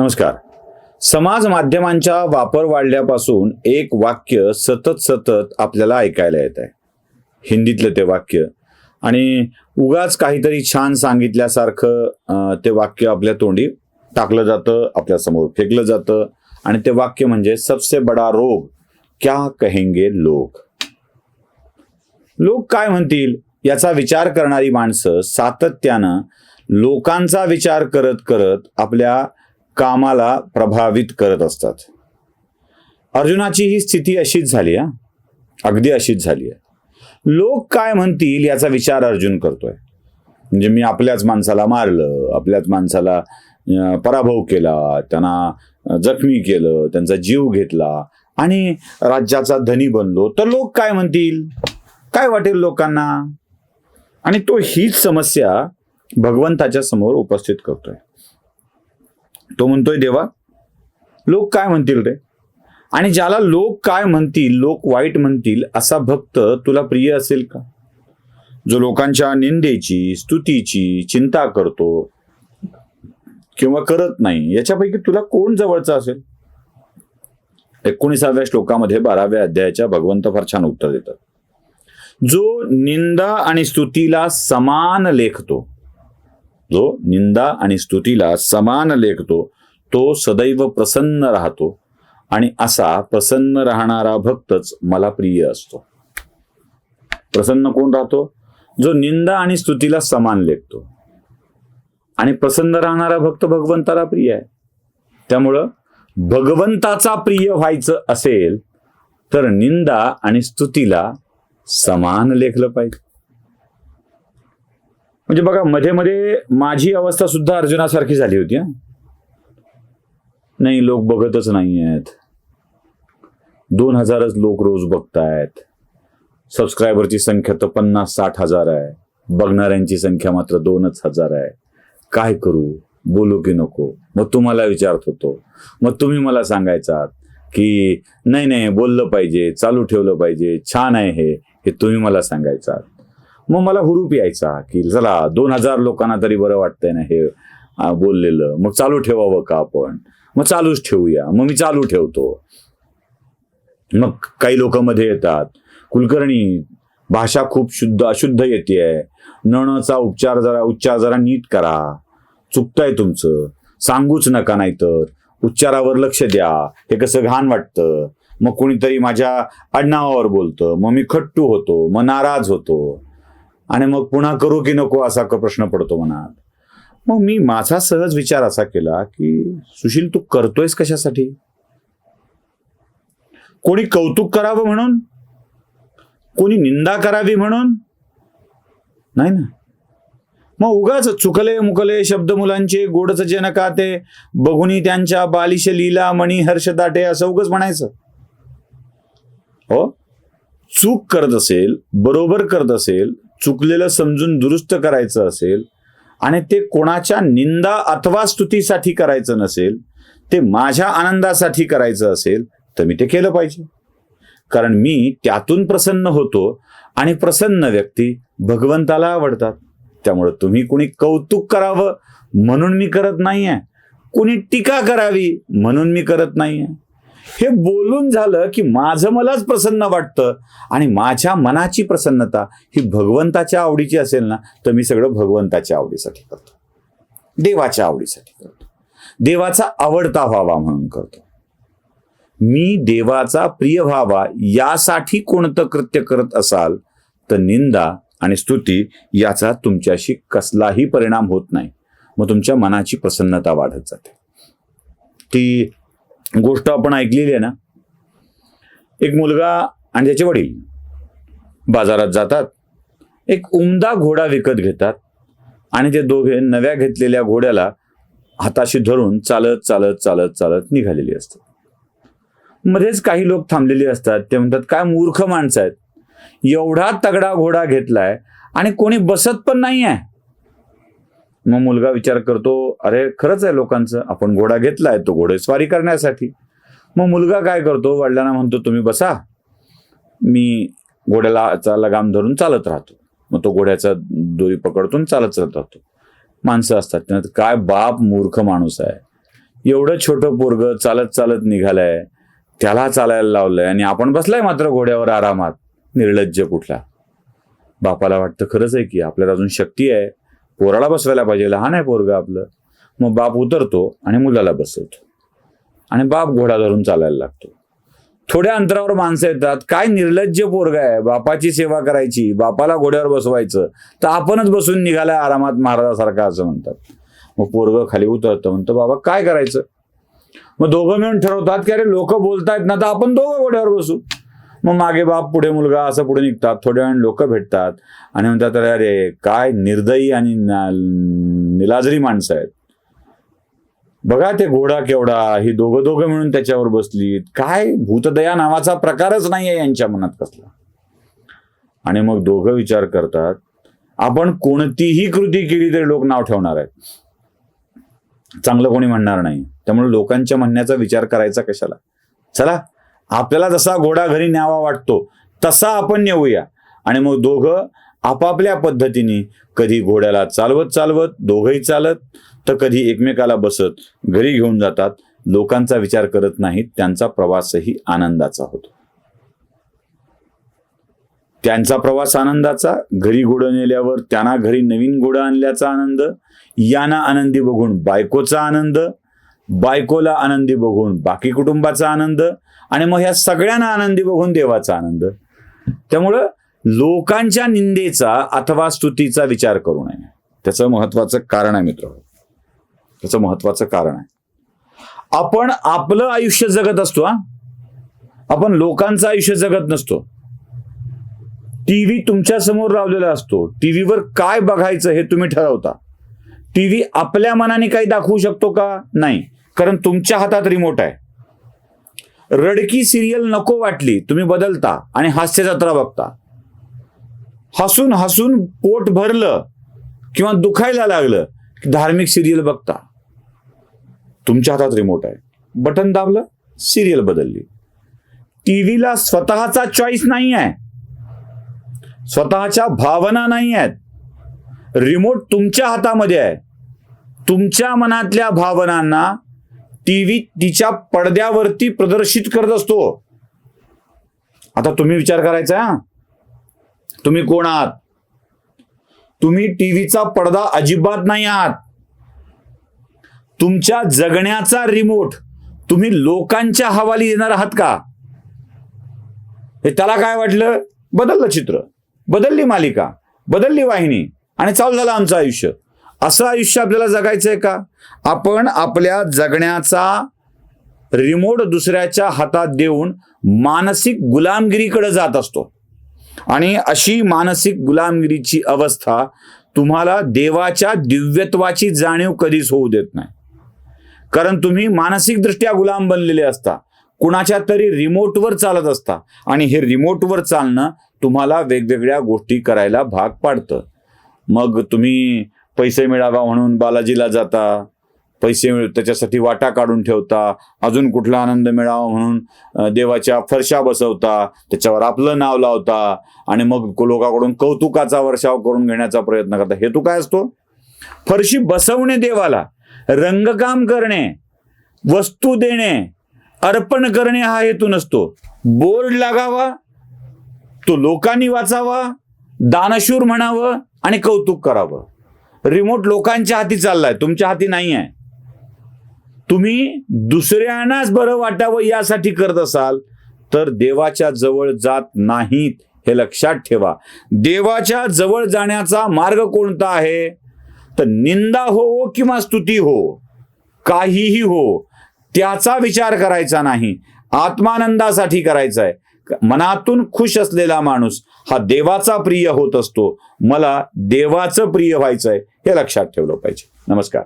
नमस्कार. समाज माध्यमांच्या वापर वाढल्यापासून एक वाक्य सतत सतत आपल्याला ऐकायला येत आहे हिंदीतलं ते वाक्य आणि उगाच काहीतरी छान सांगितल्यासारखं ते वाक्य आपल्या तोंडी टाकलं जातं आपल्यासमोर फेकलं जातं आणि ते वाक्य म्हणजे सबसे बडा रोग क्या कहेंगे लोक लोक काय म्हणतील? याचा विचार करणारी माणसं सातत्यानं लोकांचा विचार करत करत आपल्या कामाला प्रभावित करत असतात. अर्जुनाची ही स्थिती अशीच झाली हा. अगदी अशीच झाली आहे. लोक काय म्हणतील याचा विचार अर्जुन करतोय. म्हणजे मी आपल्याच माणसाला मारलं आपल्याच माणसाला पराभव केला त्यांना जखमी केलं त्यांचा जीव घेतला आणि राज्याचा धनी बनलो. तर लोक काय म्हणतील? काय वाटेल लोकांना? आणि तो हीच समस्या भगवंताच्या समोर उपस्थित करतोय. तो म्हणतोय देवा लोक काय म्हणतील रे? आणि ज्याला लोक काय म्हणतील लोक वाईट म्हणतील असा भक्त तुला प्रिय असेल का? जो लोकांच्या निंदेची स्तुतीची चिंता करतो किंवा करत नाही याच्यापैकी तुला कोण जवळचा असेल? एकोणीसाव्या श्लोकामध्ये बाराव्या अध्यायाच्या भगवंत फार छान उत्तर देतात. जो निंदा आणि स्तुतीला समान लेखतो जो निंदा आणि स्तुतीला समान लेखतो तो सदैव प्रसन्न राहतो. आणि असा प्रसन्न राहणारा भक्तच मला प्रिय असतो. प्रसन्न कोण राहतो? जो निंदा आणि स्तुतीला समान लेखतो. आणि प्रसन्न राहणारा भक्त भगवंताला प्रिय आहे. त्यामुळं भगवंताचा प्रिय व्हायचं असेल तर निंदा आणि स्तुतीला समान लेखलं पाहिजे. म्हणजे बघा मध्ये मध्ये माझी अवस्था सुद्धा अर्जुनासारखी झाली होती नाही लोक बघतच नाही आहेत दोन हजारच लोक रोज बघतायत. सबस्क्रायबरची संख्या तर पन्नास साठ हजार आहे. बघणाऱ्यांची संख्या मात्र दोनच हजार आहे. काय करू? बोलू की नको? मग तुम्हाला विचारत होतो. मग तुम्ही मला सांगायचा की नाही नाही बोललं पाहिजे चालू ठेवलं पाहिजे छान आहे हे. हे तुम्ही मला सांगायचात. मग मला हुरूप यायचा की चला दोन हजार लोकांना तरी बरं वाटतंय ना हे बोललेलं. मग चालू ठेवावं का आपण? मग चालूच ठेवूया. मग मी चालू ठेवतो. मग काही लोक मध्ये येतात. कुलकर्णी भाषा खूप शुद्ध अशुद्ध येते नणचा उपचार जरा उच्चार जरा नीट करा. चुकतंय तुमचं. सांगूच नका नाहीतर. उच्चारावर लक्ष द्या. हे कसं घाण वाटतं. मग कोणीतरी माझ्या आडनावावर बोलतं. मग मी खट्टू होतो. मग नाराज होतो. आणि मग पुन्हा करू की नको असा प्रश्न पडतो मनात. मग मी माझा सहज विचार असा केला की सुशील तू करतोयस कशासाठी? कोणी कौतुक करावं म्हणून? कोणी निंदा करावी म्हणून? नाही ना. मग उगाच चुकले मुकले शब्द मुलांचे गोडच जे नका ते? बघुनी त्यांच्या बालिश लीला मणी हर्ष दाटे असं उगाच म्हणायचं. हो? चूक करत असेल बरोबर करत असेल चुकलेलं समजून दुरुस्त करायचं असेल आणि ते कोणाच्या निंदा अथवा स्तुतीसाठी करायचं नसेल ते माझ्या आनंदासाठी करायचं असेल तर मी ते केलं पाहिजे. कारण मी त्यातून प्रसन्न होतो आणि प्रसन्न व्यक्ती भगवंताला आवडतात. त्यामुळे तुम्ही कुणी कौतुक करावं म्हणून मी करत नाहीये. कुणी टीका करावी म्हणून मी करत नाहीये. हे बोलून झालं की माझं मलाच प्रसन्न वाटतं. आणि माझ्या मनाची प्रसन्नता ही भगवंताच्या आवडीची असेल ना तर मी सगळं भगवंताच्या आवडीसाठी करतो. देवाच्या आवडीसाठी करतो. देवाचा आवडता व्हावा म्हणून करतो. मी देवाचा प्रिय व्हावा यासाठी कोणतं कृत्य करत असाल तर निंदा आणि स्तुती याचा तुमच्याशी कसलाही परिणाम होत नाही. मग तुमच्या मनाची प्रसन्नता वाढत जाते. ती गोष्ट आपण ऐकलेली आहे ना एक मुलगा आणि त्याचे वडील बाजारात जातात एक उमदा घोडा विकत घेतात आणि ते दोघे नव्या घेतलेल्या घोड्याला हाताशी धरून चालत चालत चालत चालत निघालेली असतात. मध्येच काही लोक थांबलेले असतात ते म्हणतात काय मूर्ख माणसं आहेत. एवढा तगडा घोडा घेतलाय आणि कोणी बसत पण नाही आहे मग मुलगा विचार करतो अरे खरंच आहे लोकांचं. आपण घोडा घेतलाय तो घोडेस्वारी करण्यासाठी. मग मुलगा काय करतो? वडिलांना म्हणतो तुम्ही बसा. मी घोड्याला लगाम धरून चालत राहतो. मग तो घोड्याचा दोरी पकडतून चालत चालत राहतो. माणसं असतात. त्यांना काय बाप मूर्ख माणूस आहे. एवढं छोटं पोरग चालत चालत निघालंय. त्याला चालायला लावलंय आणि आपण बसलाय मात्र घोड्यावर आरामात. निर्लज्ज कुठला. बापाला वाटतं खरंच आहे की आपल्याला अजून शक्ती आहे. पोराला बसवायला पाहिजे. लहान आहे पोरग आपलं. मग बाप उतरतो आणि मुलाला बसवतो. आणि बाप घोडा धरून चालायला लागतो. थोड्या अंतरावर माणसं येतात. काय निर्लज्ज पोरग आहे. बापाची सेवा करायची. बापाला घोड्यावर बसवायचं. तर आपणच बसून निघालाय आरामात महाराजासारखा असं म्हणतात. मग पोरग खाली उतरतं. म्हणतं बाबा काय करायचं? मग दोघं मिळून ठरवतात की अरे लोक बोलतायत ना तर आपण दोघं घोड्यावर बसू. मग मागे बाप पुढे मुलगा असं पुढे निघतात. थोड्या वेळाने लोक भेटतात. आणि म्हणतात अरे काय निर्दयी आणि निलाजरी माणसं आहेत. बघा ते घोडा केवडा ही दोघं दोघं मिळून त्याच्यावर बसलीत. काय भूतदया नावाचा प्रकारच नाहीये यांच्या मनात कसला. आणि मग दोघं विचार करतात आपण कोणतीही कृती केली तरी लोक नाव ठेवणार आहेत. चांगलं कोणी म्हणणार नाही. त्यामुळे लोकांच्या म्हणण्याचा विचार करायचा कशाला? चला आपल्याला जसा घोडा घरी न्यावा वाटतो तसा आपण नेऊया. आणि मग दोघं आपापल्या पद्धतीने कधी घोड्याला चालवत चालवत दोघंही चालत तर कधी एकमेकाला बसत घरी घेऊन जातात. लोकांचा विचार करत नाहीत त्यांचा प्रवासही आनंदाचा होतो. त्यांचा प्रवास आनंदाचा घरी घोडं नेल्यावर त्यांना घरी नवीन घोडं आणल्याचा आनंद यांना आनंदी बघून बायकोचा आनंद बायकोला आनंदी बघून बाकी कुटुंबाचा आनंद आणि मग ह्या सगळ्यांना आनंदी बघून देवाचा आनंद. त्यामुळं लोकांच्या निंदेचा अथवा स्तुतीचा विचार करू नये. त्याचं महत्वाचं कारण आहे मित्र. त्याचं महत्वाचं कारण आहे. आपण आपलं आयुष्य जगत असतो हा. आपण लोकांचं आयुष्य जगत नसतो. टीव्ही तुमच्यासमोर लावलेला असतो. टीव्हीवर काय बघायचं हे तुम्ही ठरवता. टीव्ही आपल्या मनाने काही दाखवू शकतो का? नाही. कारण तुमच्या हातात रिमोट आहे. रडकी सिरियल नको वाटली तुम्ही बदलता आणि हास्य जत्रा बघता. हसून हसून पोट भरलं किंवा दुखायला लागलं की धार्मिक सिरियल बघता. तुमच्या हातात रिमोट आहे. बटन दाबलं सिरियल बदलली. टीव्हीला स्वतःचा चॉईस नाही आहे. स्वतःच्या भावना नाही आहेत. रिमोट तुमच्या हातामध्ये आहे. तुमच्या मनातल्या भावनांना टीव्ही तिच्या पडद्यावरती प्रदर्शित करत असतो. आता तुम्ही विचार करायचा तुम्ही कोण आहात? तुम्ही टीव्हीचा पडदा अजिबात नाही आहात. तुमच्या जगण्याचा रिमोट तुम्ही लोकांच्या हवाली येणार आहात का? हे त्याला काय वाटलं? बदललं चित्र. बदलली मालिका. बदलली वाहिनी. आणि चालू झालं आमचं आयुष्य. असं आयुष्य आपल्याला जगायचं आहे का? आपण आपल्या जगण्याचा रिमोट दुसऱ्याच्या हातात देऊन मानसिक गुलामगिरीकडे जात असतो. आणि अशी मानसिक गुलामगिरीची अवस्था तुम्हाला देवाच्या दिव्यत्वाची जाणीव कधीच होऊ देत नाही. कारण तुम्ही मानसिकदृष्ट्या गुलाम बनलेले असता. कुणाच्या तरी रिमोटवर चालत असता. आणि हे रिमोटवर चालणं तुम्हाला वेगवेगळ्या गोष्टी करायला भाग पाडतं. मग तुम्ही पैसे मिळावा म्हणून बालाजीला जाता. पैसे मिळ त्याच्यासाठी वाटा काढून ठेवता. अजून कुठला आनंद मिळावा म्हणून देवाच्या फरशा बसवता. त्याच्यावर आपलं नाव लावता. आणि मग लोकांकडून कौतुकाचा वर्षाव करून घेण्याचा प्रयत्न करता. हेतू काय असतो? फरशी बसवणे देवाला. रंगकाम करणे. वस्तू देणे. अर्पण करणे हा हेतू नसतो. बोर्ड लागावा. तो लोकांनी वाचावा. दानशूर म्हणावं आणि कौतुक करावं. रिमोट लोकांच्या हाती चाललाय. तुमच्या हाती नाही आहे तुम्ही दुसऱ्यांनाच बरं वाटावं यासाठी करत असाल तर देवाच्या जवळ जात नाहीत हे लक्षात ठेवा. देवाच्या जवळ जाण्याचा मार्ग कोणता आहे? तर निंदा हो किंवा स्तुती हो काहीही हो त्याचा विचार करायचा नाही. आत्मानंदासाठी करायचा आहे मनातून खुश असलेला माणूस हा देवाचा प्रिय होत असतो. मला देवाचं प्रिय व्हायचंय. हे लक्षात ठेवलं पाहिजे. नमस्कार.